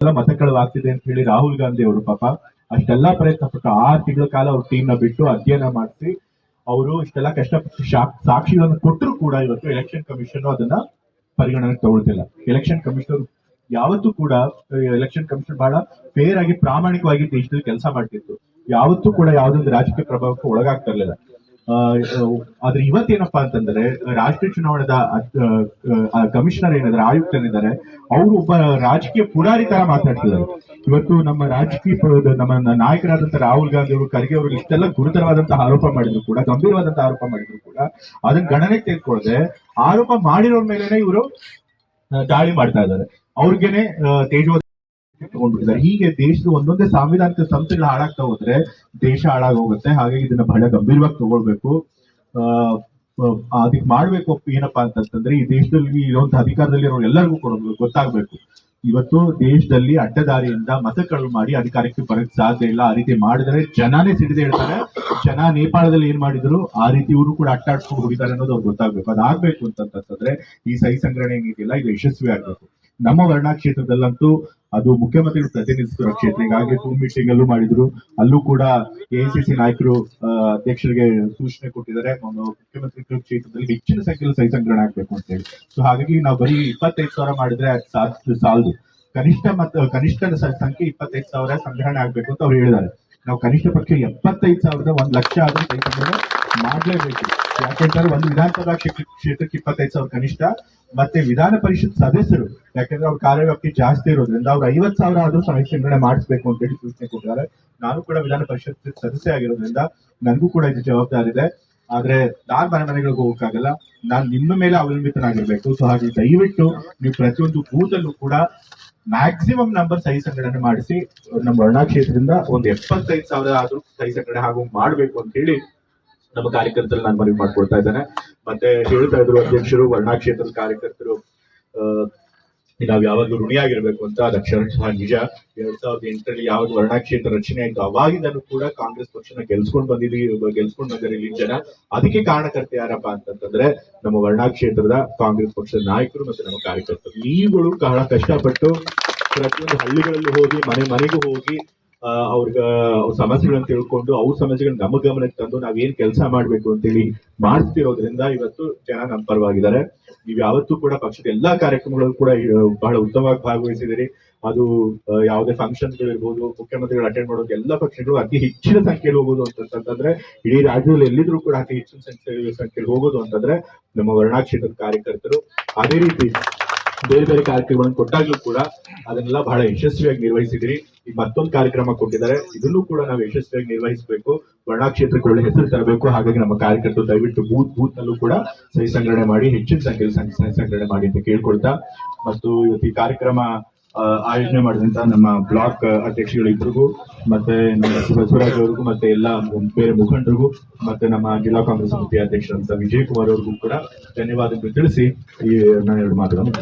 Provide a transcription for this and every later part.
ಎಲ್ಲ ಮತಕಳವಾಗ್ತಿದೆ ಅಂತ ಹೇಳಿ ರಾಹುಲ್ ಗಾಂಧಿ ಅವರು ಪಾಪ ಅಷ್ಟೆಲ್ಲ ಪ್ರಯತ್ನ ಪಟ್ಟು ಆರು ತಿಂಗಳ ಕಾಲ ಅವ್ರ ಟೀಮ್ನ ಬಿಟ್ಟು ಅಧ್ಯಯನ ಮಾಡಿಸಿ ಅವರು ಇಷ್ಟೆಲ್ಲ ಕಷ್ಟಪಟ್ಟು ಸಾಕ್ಷಿಗಳನ್ನು ಕೊಟ್ಟರು ಕೂಡ ಇವತ್ತು ಎಲೆಕ್ಷನ್ ಕಮಿಷನ್ ಅದನ್ನ ಪರಿಗಣನೆ ತಗೊಳ್ತಿಲ್ಲ. ಎಲೆಕ್ಷನ್ ಕಮಿಷನರ್ ಯಾವತ್ತೂ ಕೂಡ ಎಲೆಕ್ಷನ್ ಕಮಿಷನ್ ಬಹಳ ಫೇರ್ ಆಗಿ ಪ್ರಾಮಾಣಿಕವಾಗಿ ದೇಶದಲ್ಲಿ ಕೆಲಸ ಮಾಡ್ತಿತ್ತು. ಯಾವತ್ತೂ ಕೂಡ ಯಾವ್ದೊಂದು ರಾಜಕೀಯ ಪ್ರಭಾವಕ್ಕೆ ಒಳಗಾಗ್ತಾ ಇರ್ಲಿಲ್ಲ. ಆ, ಆದ್ರೆ ಇವತ್ತೇನಪ್ಪಾ ಅಂತಂದ್ರೆ, ರಾಷ್ಟ್ರೀಯ ಚುನಾವಣೆದ ಕಮಿಷನರ್ ಏನಿದ್ದಾರೆ, ಆಯುಕ್ತರಿದ್ದಾರೆ, ಅವರು ಒಬ್ಬ ರಾಜಕೀಯ ಪುರಾರಿ ತರ ಮಾತಾಡ್ತಿದ್ದಾರೆ. ಇವತ್ತು ನಮ್ಮ ರಾಜಕೀಯ ನಮ್ಮ ನಾಯಕರಾದಂತಹ ರಾಹುಲ್ ಗಾಂಧಿ ಅವರು, ಖರ್ಗೆ ಅವರು ಇಷ್ಟೆಲ್ಲ ಗುರುತರವಾದಂತಹ ಆರೋಪ ಮಾಡಿದ್ರು ಕೂಡ, ಗಂಭೀರವಾದಂತಹ ಆರೋಪ ಮಾಡಿದ್ರು ಕೂಡ ಅದನ್ನ ಗಣನೆ ತೆಗೆದುಕೊಳ್ಳದೆ ಆರೋಪ ಮಾಡಿರೋ ಮೇಲೆನೆ ಇವರು ದಾಳಿ ಮಾಡ್ತಾ ಇದ್ದಾರೆ. ಅವ್ರಿಗೇನೆ ತೇಜೋವಧಿ ತಗೊಂಡ್ಬಿಟ್ಟಿದ್ದಾರೆ ಹೀಗೆ ದೇಶದ ಒಂದೊಂದೇ ಸಾಂವಿಧಾನಿಕ ಸಂಸ್ಥೆಗಳು ಹಾಳಾಗ್ತಾ ಹೋದ್ರೆ ದೇಶ ಹಾಳಾಗೋಗುತ್ತೆ. ಹಾಗಾಗಿ ಇದನ್ನ ಬಹಳ ಗಂಭೀರವಾಗಿ ತಗೊಳ್ಬೇಕು. ಅದಕ್ಕೆ ಮಾಡ್ಬೇಕು ಏನಪ್ಪಾ ಅಂತಂತಂದ್ರೆ ಈ ದೇಶದಲ್ಲಿ ಇರುವಂತ ಅಧಿಕಾರದಲ್ಲಿ ಇರೋ ಎಲ್ಲರಿಗೂ ಕೊಡಬೇಕು ಗೊತ್ತಾಗ್ಬೇಕು. ಇವತ್ತು ದೇಶದಲ್ಲಿ ಅಡ್ಡದಾರಿಯಿಂದ ಮತ ಕಳು ಮಾಡಿ ಅಧಿಕಾರಕ್ಕೆ ಬರಕ್ ಸಾಧ್ಯ ಇಲ್ಲ. ಆ ರೀತಿ ಮಾಡಿದ್ರೆ ಜನಾನೇ ಸಿಡಿದು ಹೇಳ್ತಾರೆ. ಜನ ನೇಪಾಳದಲ್ಲಿ ಏನ್ ಮಾಡಿದ್ರು? ಆ ರೀತಿ ಇವರು ಕೂಡ ಅಟ್ಟಾಡ್ಸ್ಕೊಂಡು ಹೋಗಿದ್ದಾರೆ ಅನ್ನೋದು ಅವ್ರು ಗೊತ್ತಾಗ್ಬೇಕು. ಅದಾಗ್ಬೇಕು ಅಂತಂತಂದ್ರೆ ಈ ಸಹಿ ಸಂಗ್ರಹಣೆ ಏನಿದೆಯಲ್ಲ ಇದು ಯಶಸ್ವಿ ಆಗ್ಬೇಕು ನಮ್ಮ ವರ್ಣಾ ಕ್ಷೇತ್ರದಲ್ಲಂತೂ ಅದು ಮುಖ್ಯಮಂತ್ರಿಗಳು ಪ್ರತಿನಿಧಿಸುವ ಕ್ಷೇತ್ರ. ಈಗಾಗಲೇ ಟೂ ಮೀಟಿಂಗ್ ಅಲ್ಲೂ ಮಾಡಿದ್ರು. ಅಲ್ಲೂ ಕೂಡ ಎಐಸಿಸಿ ನಾಯಕರು ಅಧ್ಯಕ್ಷರಿಗೆ ಸೂಚನೆ ಕೊಟ್ಟಿದ್ದಾರೆ. ಒಂದು ಮುಖ್ಯಮಂತ್ರಿ ಕ್ಷೇತ್ರದಲ್ಲಿ ಹೆಚ್ಚಿನ ಸಂಖ್ಯೆಯಲ್ಲಿ ಸಹಿ ಸಂಗ್ರಹಣೆ ಆಗ್ಬೇಕು ಅಂತ ಹೇಳಿ. ಸೊ ಹಾಗಾಗಿ ನಾವು ಬರೀ ಇಪ್ಪತ್ತೈದು ಸಾವಿರ ಮಾಡಿದ್ರೆ ಸಾಲದು. ಕನಿಷ್ಠ ಮತ್ತು ಕನಿಷ್ಠ ಸಂಖ್ಯೆ ಇಪ್ಪತ್ತೈದು ಸಾವಿರ ಸಂಗ್ರಹಣೆ ಆಗ್ಬೇಕು ಅಂತ ಅವ್ರು ಹೇಳಿದ್ದಾರೆ. ನಾವು ಕನಿಷ್ಠ ಪಕ್ಷ ಎಪ್ಪತ್ತೈದು ಸಾವಿರದ ಒಂದ್ ಲಕ್ಷ ಆದ್ರೂ ಸಹಿ ಸಂಗ್ರಹಣೆ ಮಾಡ್ಲೇಬೇಕು. ಯಾಕೆಂತಂದ್ರೆ ಒಂದು ವಿಧಾನಸಭಾ ಕ್ಷೇತ್ರ ಕ್ಷೇತ್ರಕ್ಕೆ ಇಪ್ಪತ್ತೈದು ಸಾವಿರ ಕನಿಷ್ಠ. ಮತ್ತೆ ವಿಧಾನ ಪರಿಷತ್ ಸದಸ್ಯರು, ಯಾಕಂದ್ರೆ ಅವ್ರ ಕಾರ್ಯವ್ಯಾಪ್ತಿ ಜಾಸ್ತಿ ಇರೋದ್ರಿಂದ ಅವ್ರು ಐವತ್ ಸಾವಿರ ಆದ್ರೂ ಸಮಸ್ಯೆ ನಿರ್ಣಯ ಮಾಡಿಸ್ಬೇಕು ಅಂತ ಹೇಳಿ ಸೂಚನೆ ಕೊಟ್ಟಿದ್ದಾರೆ. ನಾನು ಕೂಡ ವಿಧಾನ ಪರಿಷತ್ ಸದಸ್ಯ ಆಗಿರೋದ್ರಿಂದ ನನಗೂ ಕೂಡ ಇದು ಜವಾಬ್ದಾರಿ ಇದೆ. ಆದ್ರೆ ನಾನ್ ಮನೆ ಮನೆಗಳಿಗೆ ಹೋಗಕ್ಕಾಗಲ್ಲ. ನಾನ್ ನಿಮ್ಮ ಮೇಲೆ ಅವಲಂಬಿತನಾಗಿರ್ಬೇಕು. ಸೊ ಹಾಗೆ ದಯವಿಟ್ಟು ನೀವು ಪ್ರತಿಯೊಂದು ಕೂತಲ್ಲೂ ಕೂಡ ಮ್ಯಾಕ್ಸಿಮಮ್ ನಂಬರ್ ಸಹಿ ಸಂಗ್ರಹಣೆ ಮಾಡಿಸಿ. ನಮ್ಮ ವರ್ಣಾ ಕ್ಷೇತ್ರದಿಂದ ಒಂದು ಎಪ್ಪತ್ತೈದು ಸಾವಿರ ಆದ್ರೂ ಸಹಿ ಸಂಗ್ರಹಣೆ ಹಾಗೂ ಮಾಡಬೇಕು ಅಂತ ಹೇಳಿ ನಮ್ಮ ಕಾರ್ಯಕರ್ತರು ನಾನು ಮನವಿ ಮಾಡ್ಕೊಳ್ತಾ ಇದ್ದೇನೆ. ಮತ್ತೆ ಹೇಳ್ತಾ ಇದ್ರು ಅಧ್ಯಕ್ಷರು ವರ್ಣಾ ಕ್ಷೇತ್ರದ ಕಾರ್ಯಕರ್ತರು ನಾವು ಯಾವಾಗಲೂ ಋಣಿಯಾಗಿರ್ಬೇಕು ಅಂತ ಅದು ನಿಜ. ಎರಡ್ ಸಾವಿರದ ಎಂಟರಲ್ಲಿ ಯಾವಾಗ ವರ್ಣಾ ಕ್ಷೇತ್ರ ರಚನೆ ಆಯ್ತು ಅವಾಗಿಂದನೂ ಕೂಡ ಕಾಂಗ್ರೆಸ್ ಪಕ್ಷನ ಗೆಲ್ಸ್ಕೊಂಡ್ ಬಂದಿದ್ದೀವಿ ಗೆಲ್ಸ್ಕೊಂಡ್ ಬಂದಿದ್ದಾರೆ ಇಲ್ಲಿ ಜನ. ಅದಕ್ಕೆ ಕಾರಣಕರ್ತ ಯಾರಪ್ಪ ಅಂತಂತಂದ್ರೆ ನಮ್ಮ ವರ್ಣಾ ಕ್ಷೇತ್ರದ ಕಾಂಗ್ರೆಸ್ ಪಕ್ಷದ ನಾಯಕರು ಮತ್ತೆ ನಮ್ಮ ಕಾರ್ಯಕರ್ತರು. ನೀವುಗಳು ಬಹಳ ಕಷ್ಟಪಟ್ಟು ಪ್ರತಿಯೊಂದು ಹಳ್ಳಿಗಳಲ್ಲಿ ಹೋಗಿ, ಮನೆ ಮನೆಗೂ ಹೋಗಿ ಅವ್ರಿಗ ಅವ್ರ ಸಮಸ್ಯೆಗಳನ್ನ ತಿಳ್ಕೊಂಡು ಅವ್ರ ಸಮಸ್ಯೆಗಳನ್ನ ನಮ್ಮ ಗಮನಕ್ಕೆ ತಂದು ನಾವೇನ್ ಕೆಲಸ ಮಾಡ್ಬೇಕು ಅಂತೇಳಿ ಮಾಡ್ತಿರೋದ್ರಿಂದ ಇವತ್ತು ಜನ ನಮ್ಮ ಪರವಾಗಿದ್ದಾರೆ. ನೀವು ಯಾವತ್ತೂ ಕೂಡ ಪಕ್ಷದ ಎಲ್ಲಾ ಕಾರ್ಯಕ್ರಮಗಳಲ್ಲೂ ಕೂಡ ಬಹಳ ಉತ್ತಮವಾಗಿ ಭಾಗವಹಿಸಿದಿರಿ. ಅದು ಯಾವುದೇ ಫಂಕ್ಷನ್ಗಳು ಇರ್ಬೋದು, ಮುಖ್ಯಮಂತ್ರಿಗಳು ಅಟೆಂಡ್ ಮಾಡೋದು ಎಲ್ಲ ಪಕ್ಷಗಳು ಅತಿ ಹೆಚ್ಚಿನ ಸಂಖ್ಯೆಯಲ್ಲಿ ಹೋಗೋದು ಅಂತಂತಂದ್ರೆ ಇಡೀ ರಾಜ್ಯದಲ್ಲಿ ಎಲ್ಲಿದ್ರು ಕೂಡ ಅತಿ ಹೆಚ್ಚಿನ ಸಂಖ್ಯೆ, ಸಂಖ್ಯೆಯಲ್ಲಿ ಹೋಗೋದು ಅಂತಂದ್ರೆ ನಮ್ಮ ವರ್ಣಾ ಕ್ಷೇತ್ರದ ಕಾರ್ಯಕರ್ತರು. ಅದೇ ರೀತಿ ಬೇರೆ ಬೇರೆ ಕಾರ್ಯಕ್ರಮಗಳನ್ನು ಕೊಟ್ಟಾಗ್ಲೂ ಕೂಡ ಅದನ್ನೆಲ್ಲ ಬಹಳ ಯಶಸ್ವಿಯಾಗಿ ನಿರ್ವಹಿಸಿದಿರಿ. ಈಗ ಮತ್ತೊಂದು ಕಾರ್ಯಕ್ರಮ ಕೊಟ್ಟಿದ್ದಾರೆ. ಇದನ್ನು ಕೂಡ ನಾವು ಯಶಸ್ವಿಯಾಗಿ ನಿರ್ವಹಿಸಬೇಕು. ವರ್ಣಾ ಕ್ಷೇತ್ರಕ್ಕೆ ಒಳ್ಳೆ ಹೆಸರು ತರಬೇಕು. ಹಾಗಾಗಿ ನಮ್ಮ ಕಾರ್ಯಕರ್ತರು ದಯವಿಟ್ಟು ಬೂತ್ ಬೂತ್ ಅಲ್ಲೂ ಕೂಡ ಸಹಿ ಸಂಗ್ರಹಣೆ ಮಾಡಿ, ಹೆಚ್ಚಿನ ಸಂಖ್ಯೆಯಲ್ಲಿ ಸಂಖ್ಯೆ ಸಹಿ ಸಂಗ್ರಹಣೆ ಮಾಡಿ ಅಂತ ಕೇಳ್ಕೊಳ್ತಾ. ಮತ್ತು ಇವತ್ತು ಈ ಕಾರ್ಯಕ್ರಮ ಆಯೋಜನೆ ಮಾಡಿದಂತ ನಮ್ಮ ಬ್ಲಾಕ್ ಅಧ್ಯಕ್ಷಗಳು ಇಬ್ಬರಿಗೂ ಮತ್ತೆ ನಮ್ಮ ಬಸವರಾಜ್ ಅವ್ರಿಗೂ, ಮತ್ತೆ ಎಲ್ಲ ಬೇರೆ ಮುಖಂಡರಿಗೂ, ಮತ್ತೆ ನಮ್ಮ ಜಿಲ್ಲಾ ಕಾಂಗ್ರೆಸ್ ಸಮಿತಿ ಅಧ್ಯಕ್ಷರಂತ ವಿಜಯ್ ಕುಮಾರ್ ಅವ್ರಿಗೂ ಕೂಡ ಧನ್ಯವಾದಗಳು ತಿಳಿಸಿ ಈ ನಾನು ಎರಡು ಮಾತುಗಳನ್ನು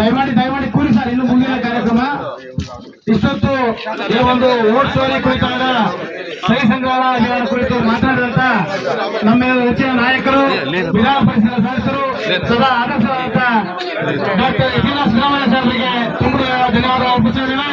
ದಯಮಾಡಿ ದಯಮಾಡಿ ಕೂರಿ ಸರ್, ಇನ್ನು ಮುಂದಿನ ಕಾರ್ಯಕ್ರಮ. ಇಷ್ಟೊತ್ತು ಈ ಒಂದು ಓಟ್ ಸೋರಿ ಕುರಿತಾದ ಸಹಿ ಸಂಗ್ರಹ ಕುರಿತು ಮಾತನಾಡಿದಂತ ನಮ್ಮ ನೆಚ್ಚಿನ ನಾಯಕರು ವಿಧಾನ ಪರಿಷತ್ ಸದಸ್ಯರು ಸದಾ ಆದರ್ಶವಾದಂತ ಡಾಕ್ಟರ್ ಶ್ರೀನಿವಾಸ ಸಿದ್ದರಾಮಯ್ಯ ಅವರಿಗೆ ತುಂಬ ಧನ್ಯವಾದ ಅರ್ಪಿಸಿದ್ದೇನೆ